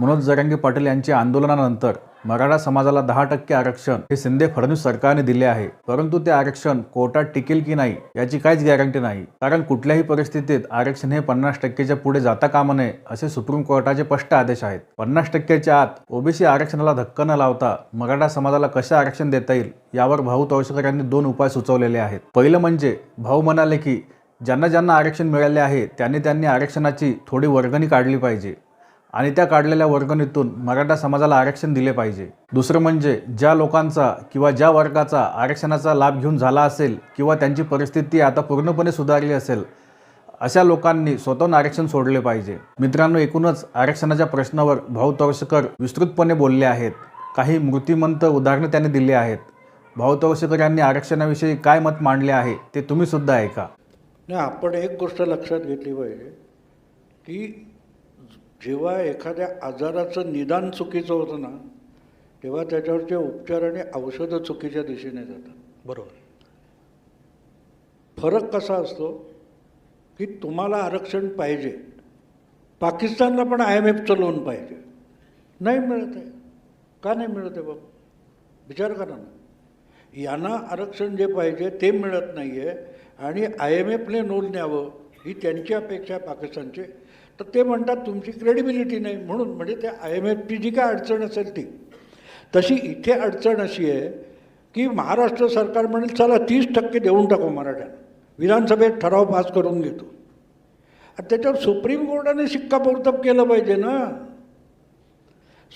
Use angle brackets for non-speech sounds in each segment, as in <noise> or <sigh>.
मनोज जरांगे पाटील यांच्या आंदोलनानंतर मराठा समाजाला दहा टक्के आरक्षण हे शिंदे फडणवीस सरकारने दिले आहे. परंतु ते आरक्षण कोर्टात टिकेल की नाही याची काहीच गॅरंटी नाही. कारण कुठल्याही परिस्थितीत आरक्षण हे पन्नास टक्केच्या पुढे जाता कामा नये असे सुप्रीम कोर्टाचे स्पष्ट आदेश आहेत. पन्नास टक्क्याच्या आत ओबीसी आरक्षणाला धक्का न लावता मराठा समाजाला कसे आरक्षण देता येईल यावर भाऊ तवशकर यांनी दोन उपाय सुचवलेले आहेत. पहिलं म्हणजे भाऊ म्हणाले की ज्यांना ज्यांना आरक्षण मिळाले आहे त्यांनी त्यांनी आरक्षणाची थोडी वर्गणी काढली पाहिजे. आणि त्या काढलेल्या वर्गणीतून मराठा समाजाला आरक्षण दिले पाहिजे. दुसरं म्हणजे ज्या लोकांचा किंवा ज्या वर्गाचा आरक्षणाचा लाभ घेऊन झाला असेल किंवा त्यांची परिस्थिती आता पूर्णपणे सुधारली असेल अशा लोकांनी स्वतःहून आरक्षण सोडले पाहिजे. मित्रांनो एकूणच आरक्षणाच्या प्रश्नावर भाऊ तवशकर विस्तृतपणे बोलले आहेत. काही मृत्यूमंत उदाहरणे त्यांनी दिली आहेत. भाऊ तवशकर यांनी आरक्षणाविषयी काय मत मांडले आहे ते तुम्ही सुद्धा ऐका. नाही आपण एक गोष्ट लक्षात घेतली पाहिजे की जेव्हा एखाद्या आजाराचं निदान चुकीचं होतं ना तेव्हा त्याच्यावरचे उपचार आणि औषधं चुकीच्या दिशेने जातात. बरोबर. फरक कसा असतो? की तुम्हाला आरक्षण पाहिजे. पाकिस्तानला पण आय एम एफचं लोन पाहिजे. नाही मिळत आहे. का नाही मिळत आहे बाबा? विचार करा ना. यांना आरक्षण जे पाहिजे ते मिळत नाही आहे आणि आय एम एफने लोन न्यावं ही त्यांची अपेक्षा पाकिस्तानची. तर ते म्हणतात तुमची क्रेडिबिलिटी नाही. म्हणून म्हणजे ते आय एम एफची जी काय अडचण असेल ती. तशी इथे अडचण अशी आहे की महाराष्ट्र सरकार म्हणेल चला तीस टक्के देऊन टाकू मराठ्यांना. विधानसभेत ठराव पास करून घेतो. आणि त्याच्यावर सुप्रीम कोर्टाने शिक्कामोर्तब केलं पाहिजे ना.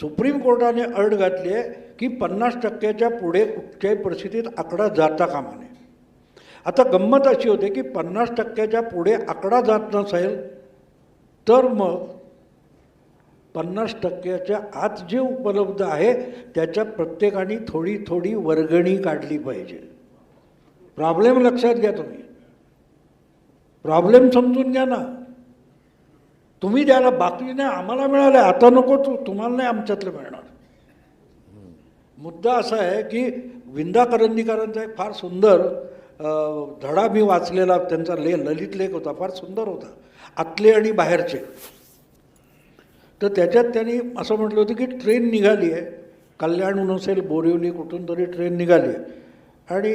सुप्रीम कोर्टाने अट घातली आहे की पन्नास टक्क्याच्या पुढे कुठच्याही परिस्थितीत आकडा जाता कामा नये. आता गंमत अशी होते की पन्नास टक्क्याच्या पुढे आकडा जात नसेल तर मग पन्नास टक्क्याच्या आत जे उपलब्ध आहे त्याच्या प्रत्येकाने थोडी थोडी वर्गणी काढली पाहिजे. प्रॉब्लेम लक्षात घ्या तुम्ही. प्रॉब्लेम समजून घ्या ना. तुम्ही द्यायला बाकी नाही आम्हाला मिळालं आता नको तू तुम्हाला नाही आमच्यातलं मिळणार. मुद्दा असा आहे की विंदा करंदीकरांचा एक फार सुंदर धडा मी वाचलेला त्यांचा ले ललित लेख होता फार सुंदर होता आतले आणि बाहेरचे. तर त्याच्यात त्यांनी असं म्हटलं होतं की ट्रेन निघाली आहे कल्याणहून असेल बोरिवली कुठून तरी ट्रेन निघाली आहे. आणि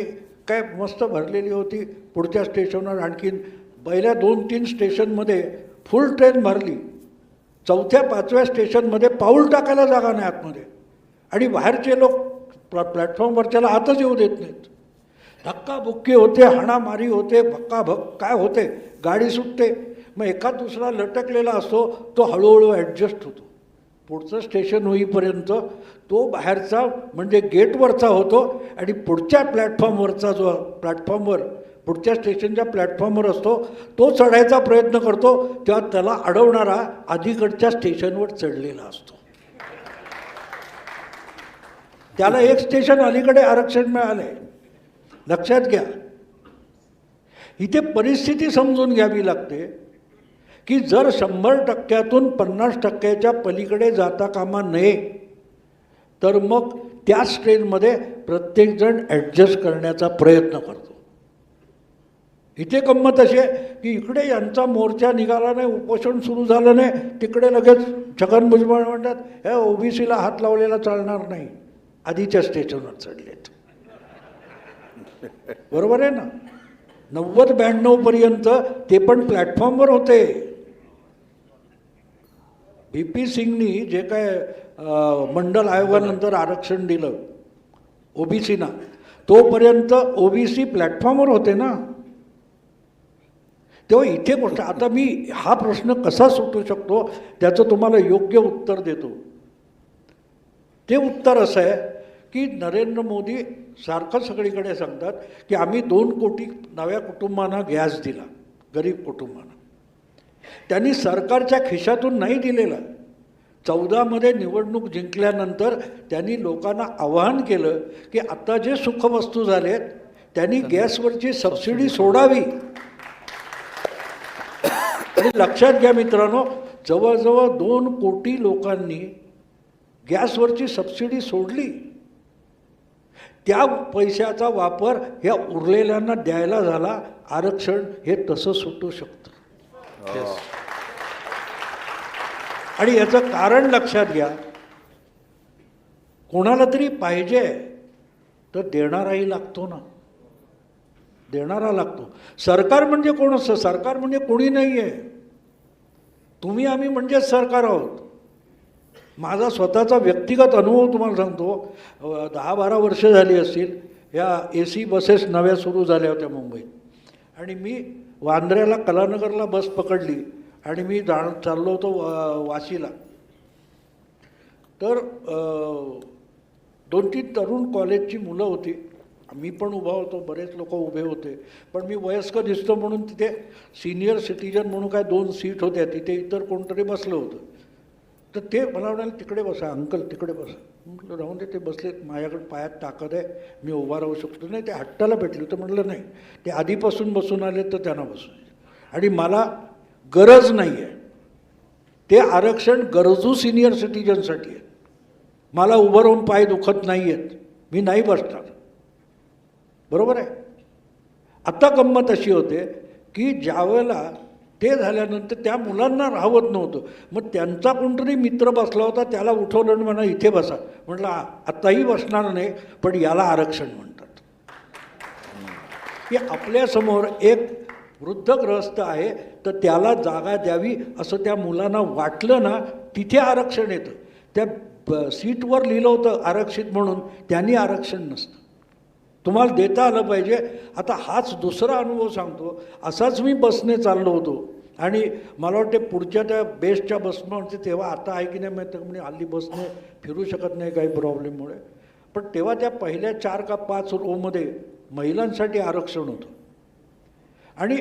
काय मस्त भरलेली होती पुढच्या स्टेशनवर आणखीन पहिल्या दोन तीन स्टेशनमध्ये फुल ट्रेन भरली. चौथ्या पाचव्या स्टेशनमध्ये पाऊल टाकायला जागा नाही आतमध्ये. आणि बाहेरचे लोक प्लॅ प्लॅटफॉर्मवरच्याला आतच येऊ देत नाहीत. धक्काबुक्की होते हाणामारी होते भक्काभक काय होते? गाडी सुटते. मग एका दुसरा लटकलेला असतो तो हळूहळू ॲडजस्ट होतो. पुढचं स्टेशन होईपर्यंत तो बाहेरचा म्हणजे गेटवरचा होतो आणि पुढच्या प्लॅटफॉर्मवरचा जो प्लॅटफॉर्मवर पुढच्या स्टेशनच्या प्लॅटफॉर्मवर असतो तो चढायचा प्रयत्न करतो तेव्हा त्याला अडवणारा अलीकडच्या स्टेशनवर चढलेला असतो. त्याला एक स्टेशन अलीकडे आरक्षण मिळालं आहे लक्षात घ्या. इथे परिस्थिती समजून घ्यावी लागते की जर शंभर टक्क्यातून पन्नास टक्क्याच्या पलीकडे जाता कामा नये तर मग त्याच ट्रेनमध्ये प्रत्येकजण ॲडजस्ट करण्याचा प्रयत्न करतो. इथे गंमत अशी आहे की इकडे यांचा मोर्चा निघाला नाही उपोषण सुरू झालं नाही तिकडे लगेच छगन भुजबळ म्हणतात हे ओबीसीला हात लावलेला चालणार नाही. आधीच्या स्टेशनवर चढलेत. बरोबर आहे ना? नव्वद ब्याण्णवपर्यंत ते पण प्लॅटफॉर्मवर होते. व्ही पी सिंगनी जे काय मंडल आयोगानंतर आरक्षण दिलं ओबीसीना तोपर्यंत ओबीसी प्लॅटफॉर्मवर होते ना. तेव्हा इथे गोष्ट आता मी हा प्रश्न कसा सुटू शकतो त्याचं तुम्हाला योग्य उत्तर देतो. ते उत्तर असं आहे की नरेंद्र मोदी सारखं सगळीकडे सांगतात की आम्ही दोन कोटी नव्या कुटुंबांना गॅस दिला गरीब कुटुंबांना. त्यांनी सरकारच्या खिशातून नाही दिलेला. चौदामध्ये निवडणूक जिंकल्यानंतर त्यांनी लोकांना आवाहन केलं की आता जे सुखवस्तू झालेत त्यांनी गॅसवरची सबसिडी सोडावी. आणि लक्षात घ्या मित्रांनो जवळजवळ दोन कोटी लोकांनी गॅसवरची सबसिडी सोडली. त्या पैशाचा वापर ह्या उरलेल्यांना द्यायला झाला आरक्षण हे तसं सुटू शकतं. आणि याचं कारण लक्षात घ्या कोणाला तरी पाहिजे तर देणाराही लागतो ना. देणारा लागतो. सरकार म्हणजे कोण असतं? सरकार म्हणजे कोणी नाही आहे तुम्ही आम्ही म्हणजेच सरकार आहोत. माझा स्वतःचा व्यक्तिगत अनुभव तुम्हाला सांगतो. दहा बारा वर्ष झाली असतील. या ए सी बसेस नव्या सुरू झाल्या होत्या मुंबईत. आणि मी वांद्र्याला कलानगरला बस पकडली आणि मी जाण चाललो होतो वा- वाशीला. तर दोन तीन तरुण कॉलेजची मुलं होती. मी पण उभा होतो बरेच लोक उभे होते. पण मी वयस्क दिसतो म्हणून तिथे सिनियर सिटीजन म्हणून काय दोन सीट होत्या. तिथे इतर कोणतरी बसलं होतं. तर ते मला म्हणाले तिकडे बसा अंकल तिकडे बसा. म्हटलं राहून दे ते बसले माझ्याकडे पायात ताकद आहे मी उभा राहू शकतो नाही. ते हट्टाला भेटले तर म्हटलं नाही ते आधीपासून बसून आले तर त्यांना बसून आणि मला गरज नाही आहे. ते आरक्षण गरजू सिनियर सिटीजनसाठी आहे. मला उभं राहून पाय दुखत नाही आहेत. मी नाही बसणार. बरोबर आहे? आता गंमत अशी होते की ज्यावेळेला ते झाल्यानंतर त्या मुलांना राहवत नव्हतं. मग त्यांचा कोणतरी मित्र बसला होता त्याला उठवलं आणि म्हणा इथे बसा. म्हटलं "आ- आत्ताही बसणार नाही पण याला आरक्षण म्हणतात. की आपल्यासमोर एक वृद्धग्रस्त आहे तर त्याला जागा द्यावी असं त्या मुलांना वाटलं ना तिथे आरक्षण येतं. त्या ब- सीटवर लिहिलं होतं आरक्षित म्हणून त्यांनी आरक्षण नसतं. तुम्हाला देता आलं पाहिजे. आता हाच दुसरा अनुभव सांगतो. असाच मी बसने चाललो होतो. आणि मला वाटते पुढच्या त्या बेस्टच्या बसनं म्हणजे तेव्हा आता आहे की नाही माहिती म्हणजे हल्ली बसने फिरू शकत नाही काही प्रॉब्लेममुळे. पण तेव्हा त्या पहिल्या चार का पाच रोमध्ये महिलांसाठी आरक्षण होतं. आणि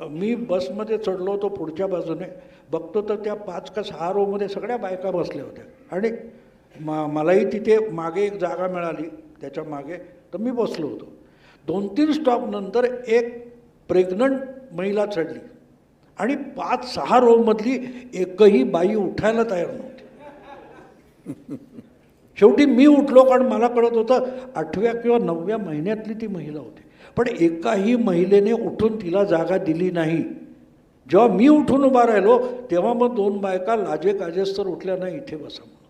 मी बसमध्ये चढलो होतो पुढच्या बाजूने. बघतो तर त्या पाच का सहा रोमध्ये सगळ्या बायका बसल्या होत्या. आणि मा मलाही तिथे मागे एक जागा मिळाली. त्याच्यामागे तर मी बसलो होतो. दोन तीन स्टॉपनंतर एक प्रेग्नंट महिला चढली. आणि पाच सहा रोमधली एकही बाई उठायला तयार नव्हती. <laughs> शेवटी मी उठलो कारण मला कळत होतं आठव्या किंवा नवव्या महिन्यातली ती महिला होती. पण एकाही महिलेने उठून तिला जागा दिली नाही. जेव्हा मी उठून उभा राहिलो तेव्हा मग दोन बायका लाजे काजेस्तर उठल्या नाही इथे बसा म्हणून.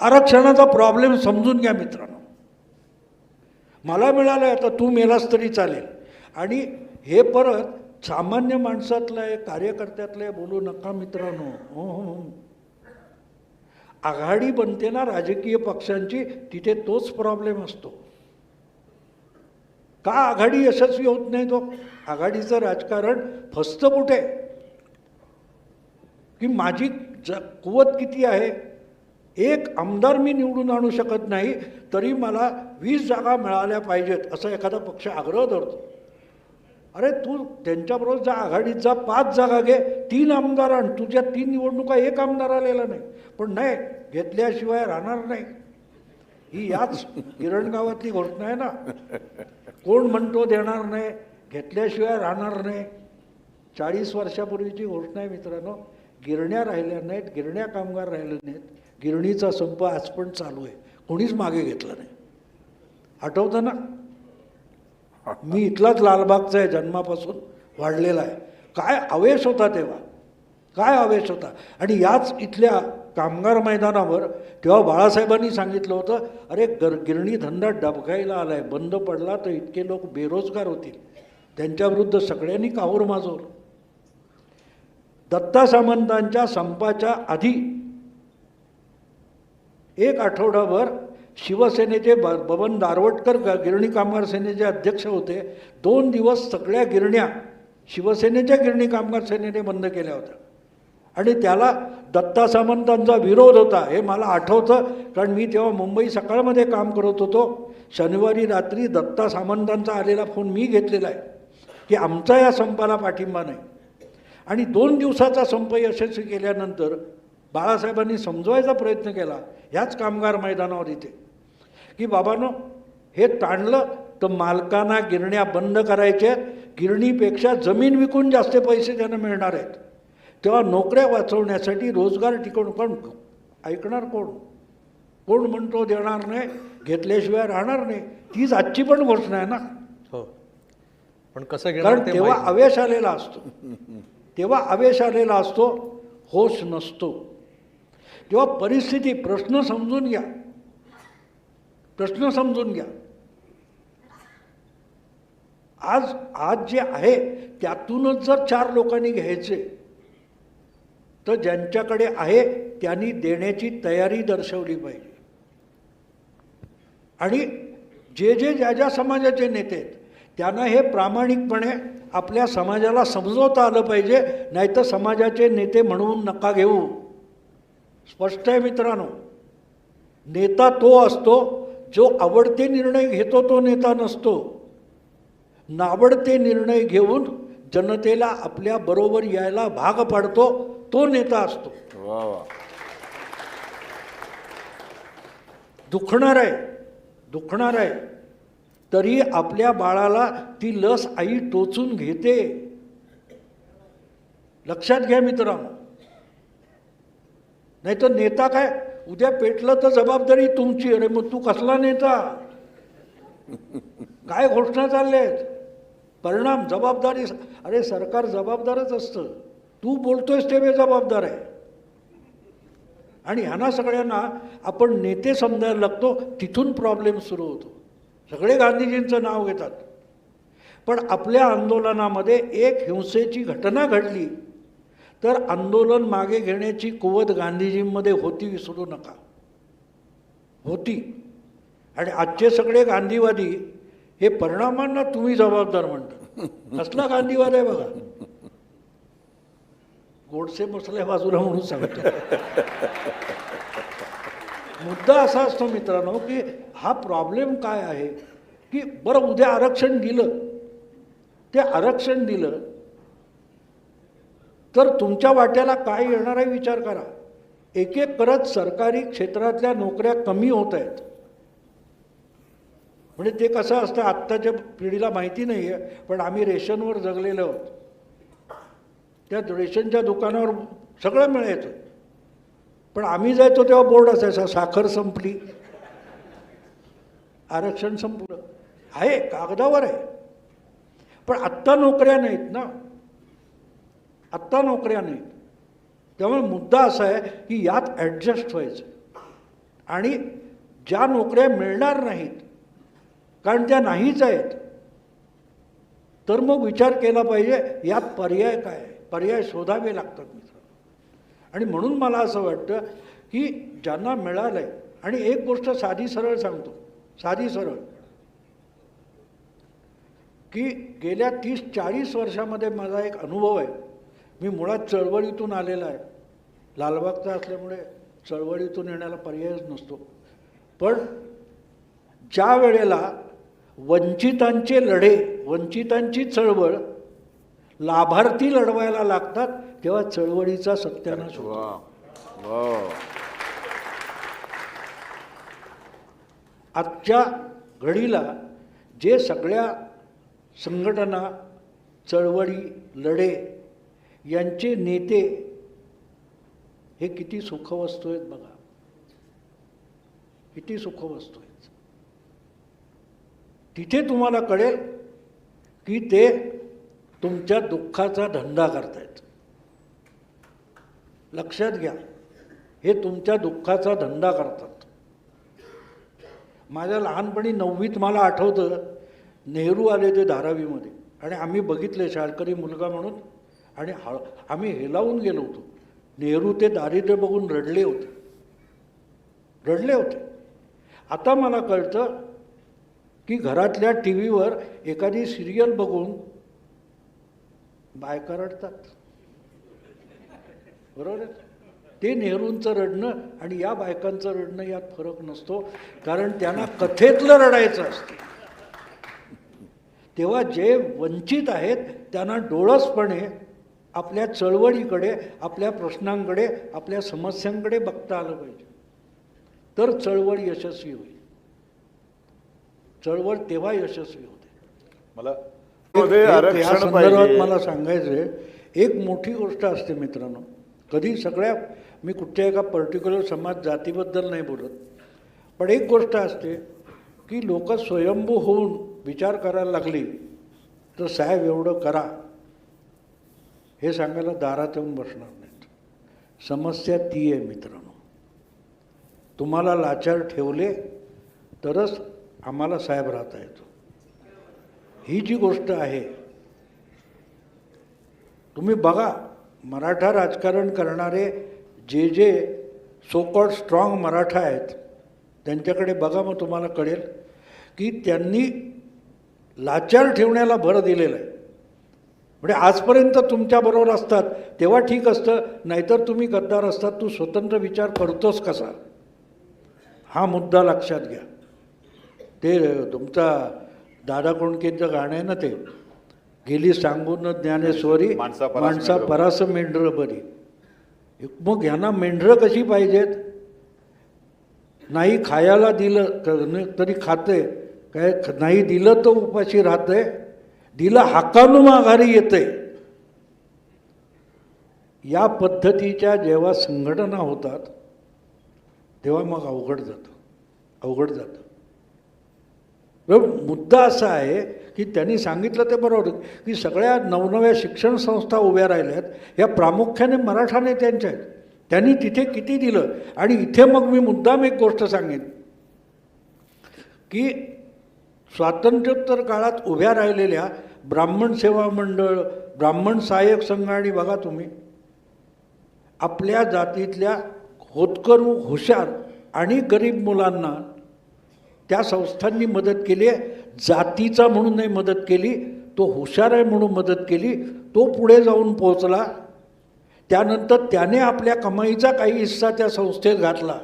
आरक्षणाचा प्रॉब्लेम समजून घ्या मित्रांनो. मला मिळालं आहे आता तू मेलास तरी चालेल. आणि हे परत सामान्य माणसातलं आहे कार्यकर्त्यातलं आहे बोलू नका मित्रांनो. हो हो हो. आघाडी बनते ना राजकीय पक्षांची तिथे तोच प्रॉब्लेम असतो. का आघाडी यशस्वी होत नाही तो? आघाडीचं राजकारण फसतं कुठे? की माझी ज कुवत किती आहे? एक आमदार मी निवडून आणू शकत नाही तरी मला वीस जागा मिळाल्या पाहिजेत असा एखादा पक्ष आग्रह धरतो. अरे तू त्यांच्याबरोबर जा आघाडीत जा पाच जागा घे तीन आमदार आण. तुझ्या तीन निवडणुका एक आमदार आलेला नाही. पण नाही घेतल्याशिवाय राहणार नाही. ही याच किरण गावातली घोषणा आहे ना. कोण म्हणतो देणार नाही घेतल्याशिवाय राहणार नाही. चाळीस वर्षापूर्वीची घोषणा आहे मित्रांनो. गिरण्या राहिल्या नाहीत गिरण्या कामगार राहिले नाहीत. गिरणीचा संप आज पण चालू आहे. कोणीच मागे घेतला नाही. आठवतं ना? मी इथलाच लालबागचा आहे जन्मापासून वाढलेला आहे. काय आवेश होता तेव्हा? काय आवेश होता? आणि याच इथल्या कामगार मैदानावर तेव्हा बाळासाहेबांनी सांगितलं होतं अरे गर गिरणी धंदा डबकायला आला आहे बंद पडला तर इतके लोक बेरोजगार होतील. त्यांच्याविरुद्ध सगळ्यांनी काहूर माजवलं. दत्ता सामंतांच्या संपाच्या आधी एक आठवडाभर शिवसेनेचे ब बबन दारवटकर गिरणी कामगार सेनेचे अध्यक्ष होते. दोन दिवस सगळ्या गिरण्या शिवसेनेच्या गिरणी कामगार सेनेने बंद केल्या होत्या. आणि त्याला दत्ता सामंतांचा विरोध होता हे मला आठवतं कारण मी तेव्हा मुंबई सकाळमध्ये काम करत होतो. शनिवारी रात्री दत्ता सामंतांचा आलेला फोन मी घेतलेला आहे की आमचा या संपाला पाठिंबा नाही. आणि दोन दिवसाचा संप यशस्वी केल्यानंतर बाळासाहेबांनी समजवायचा प्रयत्न केला ह्याच कामगार मैदानावर इथे. की बाबांनो हे ताणलं तर मालकांना गिरण्या बंद करायच्या. गिरणीपेक्षा जमीन विकून जास्त पैसे त्यांना मिळणार आहेत. तेव्हा नोकऱ्या वाचवण्यासाठी रोजगार टिकवून पण ऐकणार कोण? कोण म्हणतो देणार नाही घेतल्याशिवाय राहणार नाही तीच आजची पण घोषणा आहे ना? हो. पण कसं कारण तेव्हा आवेश आलेला असतो. तेव्हा आवेश आलेला असतो होश नसतो. तेव्हा परिस्थिती प्रश्न समजून घ्या. प्रश्न समजून घ्या. आज आज जे आहे त्यातूनच जर चार लोकांनी घ्यायचे तर ज्यांच्याकडे आहे त्यांनी देण्याची तयारी दर्शवली पाहिजे. आणि जे जे ज्या ज्या समाजाचे नेते आहेत त्यांना हे प्रामाणिकपणे आपल्या समाजाला समजवता आलं पाहिजे नाहीतर समाजाचे नेते म्हणून नका घेऊ. स्पष्ट आहे मित्रांनो. नेता तो असतो जो आवडते निर्णय घेतो तो नेता नसतो. नावडते निर्णय घेऊन जनतेला आपल्या बरोबर यायला भाग पाडतो तो नेता असतो. दुखणार आहे दुखणार आहे. तरी आपल्या बाळाला ती लस आई टोचून घेते. लक्षात घ्या मित्रांनो. नाही तर नेता काय? उद्या पेटलं तर जबाबदारी तुमची. अरे मग तू कसला नेता? काय घोषणा चालल्या आहेत परिणाम जबाबदारी. अरे सरकार जबाबदारच असतं. तू बोलतोयस ते जबाबदार आहे. आणि ह्यांना सगळ्यांना आपण नेते समजायला लागतो तिथून प्रॉब्लेम सुरू होतो. सगळे गांधीजींचं नाव घेतात. पण आपल्या आंदोलनामध्ये एक हिंसेची घटना घडली. तर आंदोलन मागे घेण्याची कुवत गांधीजींमध्ये होती विसरू नका. होती. आणि आजचे सगळे गांधीवादी हे परिणामांना तुम्ही जबाबदार म्हणता. कसला गांधीवाद आहे बघा. गोडसे मसले बाजूला म्हणून सांगतो. मुद्दा असा असतो मित्रांनो की हा प्रॉब्लेम काय आहे? की बरं उद्या आरक्षण दिलं. ते आरक्षण दिलं तर तुमच्या वाट्याला काय येणार आहे विचार करा. एक एक करत सरकारी क्षेत्रातल्या नोकऱ्या कमी होत आहेत. म्हणजे ते कसं असतं आत्ताच्या पिढीला माहिती नाही आहे पण आम्ही रेशनवर जगलेलो आहोत. त्या रेशनच्या दुकानावर सगळं मिळायचं पण आम्ही जायचो तेव्हा बोर्ड असायचा साखर संपली. आरक्षण संपलं. आहे कागदावर आहे. पण आत्ता नोकऱ्या नाहीत ना. आत्ता नोकऱ्या नाहीत. त्यामुळे मुद्दा असा आहे की यात ॲडजस्ट व्हायचं. आणि ज्या नोकऱ्या मिळणार नाहीत कारण त्या नाहीच आहेत तर मग विचार केला पाहिजे यात पर्याय काय पर्याय शोधावे लागतात मित्र आणि म्हणून मला असं वाटतं की ज्यांना मिळालं आहे आणि एक गोष्ट साधी सरळ सांगतो साधी सरळ. की गेल्या तीस चाळीस वर्षामध्ये माझा एक अनुभव आहे. मी मुळात चळवळीतून आलेला आहे. लालबागचा असल्यामुळे चळवळीतून येण्याला पर्यायच नसतो. पण ज्या वेळेला वंचितांचे लढे वंचितांची चळवळ लाभार्थी लढवायला लागतात तेव्हा चळवळीचा सत्यानाश होतो. आजच्या घडीला जे सगळ्या संघटना चळवळी लढे यांचे नेते हे किती सुखवस्तू आहेत बघा. किती सुखवस्तू आहेत तिथे तुम्हाला कळेल की ते तुमच्या दुःखाचा धंदा करतायत. लक्षात घ्या हे तुमच्या दुःखाचा धंदा करतात. माझ्या लहानपणी नववीत मला आठवतं नेहरू आले ते धारावीमध्ये. आणि आम्ही बघितले शाळकरी मुलगा म्हणून. आणि हळ आम्ही हेलावून गेलो होतो. नेहरू ते दारिद्र्य बघून रडले होते. रडले होते. आता मला कळतं की घरातल्या टी व्हीवर एखादी सिरियल बघून बायका रडतात. बरोबर आहे? ते नेहरूंचं रडणं आणि या बायकांचं रडणं यात फरक नसतो कारण त्यांना कथेतलं रडायचं असतं. तेव्हा जे वंचित आहेत त्यांना डोळसपणे आपल्या चळवळीकडे आपल्या प्रश्नांकडे आपल्या समस्यांकडे बघता आलं पाहिजे. तर चळवळ यशस्वी होईल. चळवळ तेव्हा यशस्वी होते. मला संदर्भात मला सांगायचं आहे एक मोठी गोष्ट असते मित्रांनो. कधी सगळ्या मी कुठच्या एका पर्टिक्युलर समाज जातीबद्दल नाही बोलत. पण एक गोष्ट असते की लोक स्वयंभू होऊन विचार करायला लागली तर साहेब एवढं करा. हे सांगायला दारात येऊन बसणार नाहीत. समस्या ती आहे मित्रांनो. तुम्हाला लाचार ठेवले तरच आम्हाला साहेब राहता येतो. ही जी गोष्ट आहे तुम्ही बघा मराठा राजकारण करणारे जे जे सोकॉड स्ट्रॉंग मराठा आहेत त्यांच्याकडे बघा मग तुम्हाला कळेल की त्यांनी लाचार ठेवण्याला भर दिलेला आहे. म्हणजे आजपर्यंत तुमच्याबरोबर असतात तेव्हा ठीक असतं नाहीतर तुम्ही गद्दार असतात तू स्वतंत्र विचार करतोस कसा? हा मुद्दा लक्षात घ्या. ते तुमचा दादा कोणकेंचं गाणं आहे ना ते गेली सांगून ज्ञानेश्वरी माणसा परास माणसा मेंढरं. बरी. मग यांना मेंढरं कशी पाहिजेत? नाही खायला दिलं तरी खाते. काय नाही दिलं तर उपाशी राहते? दिलं हाकानं माघारी येते. या पद्धतीच्या जेव्हा संघटना होतात तेव्हा मग अवघड जातं. अवघड जातं. मुद्दा असा आहे की त्यांनी सांगितलं ते बरोबर की सगळ्या नवनव्या शिक्षण संस्था उभ्या राहिल्यात या प्रामुख्याने मराठा नेत्यांच्या आहेत. त्यांनी तिथे किती दिलं? आणि इथे मग मी मुद्दाम एक गोष्ट सांगेन की स्वातंत्र्योत्तर काळात उभ्या राहिलेल्या ब्राह्मण सेवा मंडळ ब्राह्मण सहाय्यक संघ आणि बघा तुम्ही आपल्या जातीतल्या होतकरू हुशार आणि गरीब मुलांना त्या संस्थांनी मदत केली आहे. जातीचा म्हणून नाही मदत केली तो हुशार आहे म्हणून मदत केली तो पुढे जाऊन पोहोचला. त्यानंतर त्याने आपल्या कमाईचा काही हिस्सा त्या संस्थेत घातला.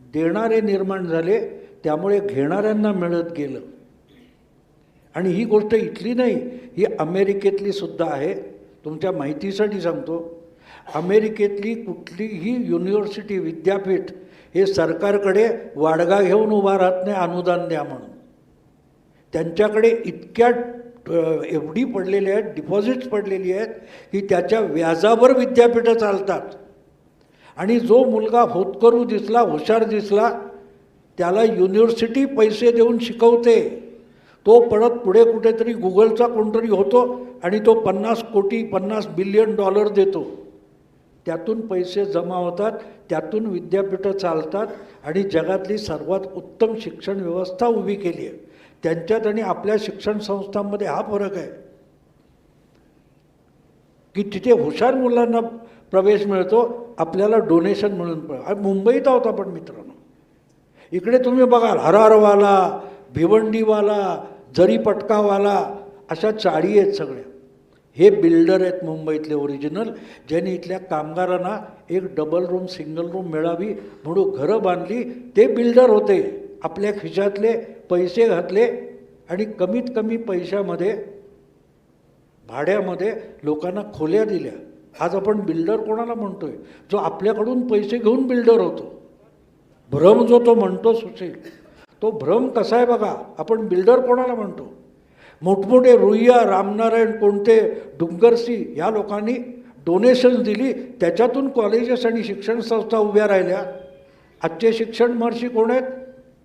देणारे निर्माण झाले त्यामुळे घेणाऱ्यांना मिळत गेलं. आणि ही गोष्ट इथली नाही ही अमेरिकेतली सुद्धा आहे. तुमच्या माहितीसाठी सांगतो अमेरिकेतली कुठलीही युनिव्हर्सिटी विद्यापीठ हे सरकारकडे वाडगा घेऊन उभा राहत नाही अनुदान द्या म्हणून. त्यांच्याकडे इतक्या एफ डी पडलेली आहेत डिपॉझिट्स पडलेली आहेत की त्याच्या व्याजावर विद्यापीठं चालतात. आणि जो मुलगा होतकरू दिसला हुशार दिसला त्याला युनिव्हर्सिटी पैसे देऊन शिकवते. तो परत पुढे कुठेतरी गुगलचा कोणतरी होतो आणि तो पन्नास कोटी पन्नास बिलियन डॉलर देतो. त्यातून पैसे जमा होतात त्यातून विद्यापीठं चालतात आणि जगातली सर्वात उत्तम शिक्षण व्यवस्था उभी केली आहे. त्यांच्यात आणि आपल्या शिक्षण संस्थांमध्ये हा फरक आहे. की तिथे हुशार मुलांना प्रवेश मिळतो आपल्याला डोनेशन म्हणून मुंबईत आहोत आपण मित्रांनो. इकडे तुम्ही बघाल हरारवाला भिवंडीवाला जरी पटकावाला अशा चाळी आहेत सगळ्या. हे बिल्डर आहेत मुंबईतले ओरिजिनल ज्यांनी इथल्या कामगारांना एक डबल रूम सिंगल रूम मिळावी म्हणून घरं बांधली ते बिल्डर होते. आपल्या खिशातले पैसे घातले आणि कमीत कमी पैशामध्ये भाड्यामध्ये लोकांना खोल्या दिल्या. आज आपण बिल्डर कोणाला म्हणतोय? जो आपल्याकडून पैसे घेऊन बिल्डर होतो. भ्रम जो तो म्हणतो सुशील तो भ्रम कसा आहे बघा आपण बिल्डर कोणाला म्हणतो? मोठमोठे रुईया रामनारायण कोणते डुंगरसी या लोकांनी डोनेशन्स दिली त्याच्यातून कॉलेजेस आणि शिक्षण संस्था उभ्या राहिल्या. आजचे शिक्षण महर्षी कोण आहेत?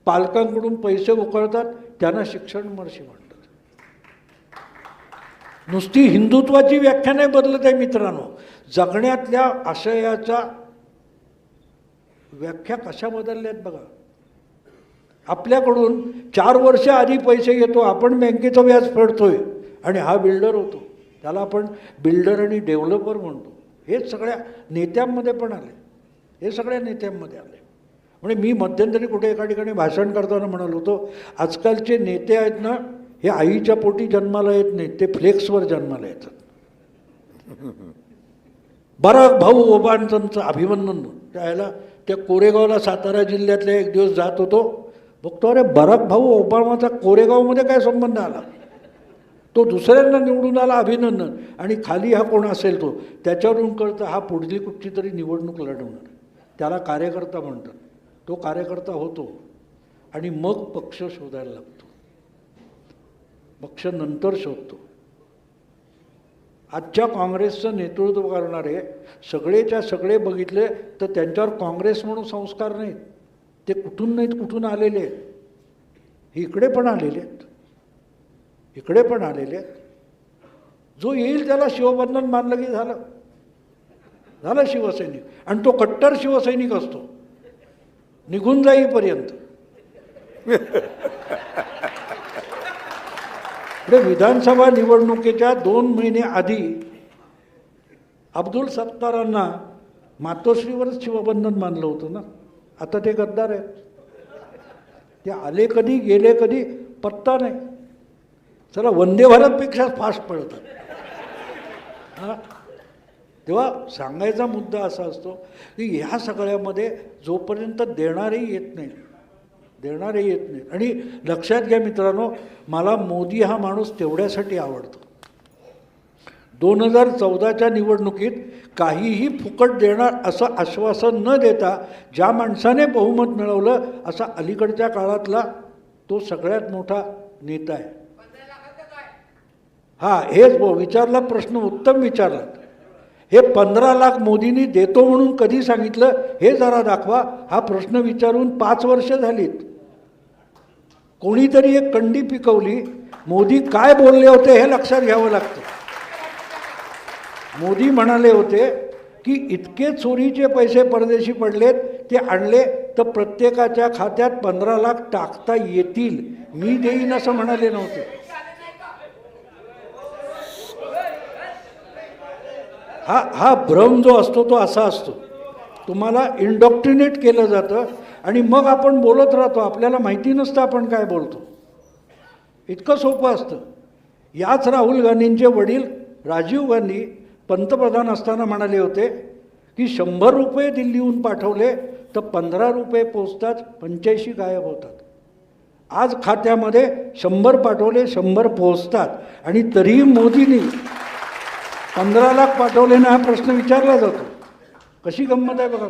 पालकांकडून पैसे उकळतात त्यांना शिक्षण महर्षी म्हणतात. नुसती हिंदुत्वाची व्याख्या नाही बदलत आहे मित्रांनो. जगण्यातल्या आशयाच्या व्याख्या कशा बदलल्या आहेत बघा? आपल्याकडून चार वर्ष आधी पैसे घेतो आपण बँकेचं व्याज फेडतोय. आणि हा बिल्डर होतो. त्याला आपण बिल्डर आणि डेव्हलपर म्हणतो. हेच सगळ्या नेत्यांमध्ये पण आले. हे सगळ्या नेत्यांमध्ये आले. म्हणजे मी मध्यंतरी कुठे एका ठिकाणी भाषण करताना म्हणालो होतो आजकालचे नेते आहेत ना हे आईच्या पोटी जन्माला येत नाहीत ते फ्लेक्सवर जन्माला येतात. <laughs> बराक भाऊ ओबांचं अभिनंदन. त्याला त्या कोरेगावला सातारा जिल्ह्यातल्या एक दिवस जात होतो. बघतो अरे बराक भाऊ ओबामाचा कोरेगावमध्ये काय संबंध आला? तो दुसऱ्यांना निवडून आला अभिनंदन. आणि खाली हा कोण असेल तो? त्याच्यावरून कळतं हा पुढली कुठची तरी निवडणूक लढवणार. त्याला कार्यकर्ता म्हणतात. तो कार्यकर्ता होतो. आणि मग पक्ष शोधायला लागतो. पक्ष नंतर शोधतो. आजच्या काँग्रेसचं नेतृत्व करणारे सगळेच्या सगळे बघितले तर त्यांच्यावर काँग्रेस म्हणून संस्कार नाहीत. ते कुठून नाहीत कुठून आलेले आहेत? हे इकडे पण आलेले आहेत. इकडे पण आलेले आहेत. जो येईल त्याला शिवबंधन मानलं की झालं. झालं शिवसैनिक. आणि तो कट्टर शिवसैनिक असतो. निघून जाईपर्यंत. इकडे विधानसभा निवडणुकीच्या दोन महिने आधी अब्दुल सत्तारांना मातोश्रीवरच शिवबंधन मानलं होतं ना? आता ते गद्दार आहेत. ते आले कधी गेले कधी पत्ता नाही. चला वंदे भारतपेक्षा फास्ट पळतात. हां? तेव्हा सांगायचा मुद्दा असा असतो की ह्या सगळ्यामध्ये जोपर्यंत देणारही येत नाही देणारही येत नाही. आणि लक्षात घ्या मित्रांनो मला मोदी हा माणूस तेवढ्यासाठी आवडतो. दोन हजार चौदाच्या निवडणुकीत काहीही फुकट देणार असं आश्वासन न देता ज्या माणसाने बहुमत मिळवलं असा अलीकडच्या काळातला तो सगळ्यात मोठा नेता आहे. हा हेच बो विचारला प्रश्न उत्तम विचारला. हे पंधरा लाख मोदींनी देतो म्हणून कधी सांगितलं हे जरा दाखवा. हा प्रश्न विचारून पाच वर्ष झालीत. कोणीतरी एक कंडी पिकवली. मोदी काय बोलले होते हे लक्षात घ्यावं लागतं. मोदी म्हणाले होते की इतके चोरीचे पैसे परदेशी पडलेत ते आणले तर प्रत्येकाच्या खात्यात पंधरा लाख टाकता येतील. मी देईन असं म्हणाले नव्हते. हा हा भ्रम जो असतो तो असा असतो. तुम्हाला इंडॉक्ट्रिनेट केलं जातं आणि मग आपण बोलत राहतो. आपल्याला माहिती नसतं आपण काय बोलतो. इतकं सोपं असतं. याच राहुल गांधींचे वडील राजीव गांधी पंतप्रधान असताना म्हणाले होते की शंभर रुपये दिल्लीहून पाठवले तर पंधरा रुपये पोचतात पंच्याऐंशी गायब होतात. आज खात्यामध्ये शंभर पाठवले शंभर पोहोचतात आणि तरीही मोदींनी पंधरा लाख पाठवले ना हा प्रश्न विचारला जातो. कशी गंमत आहे बघा.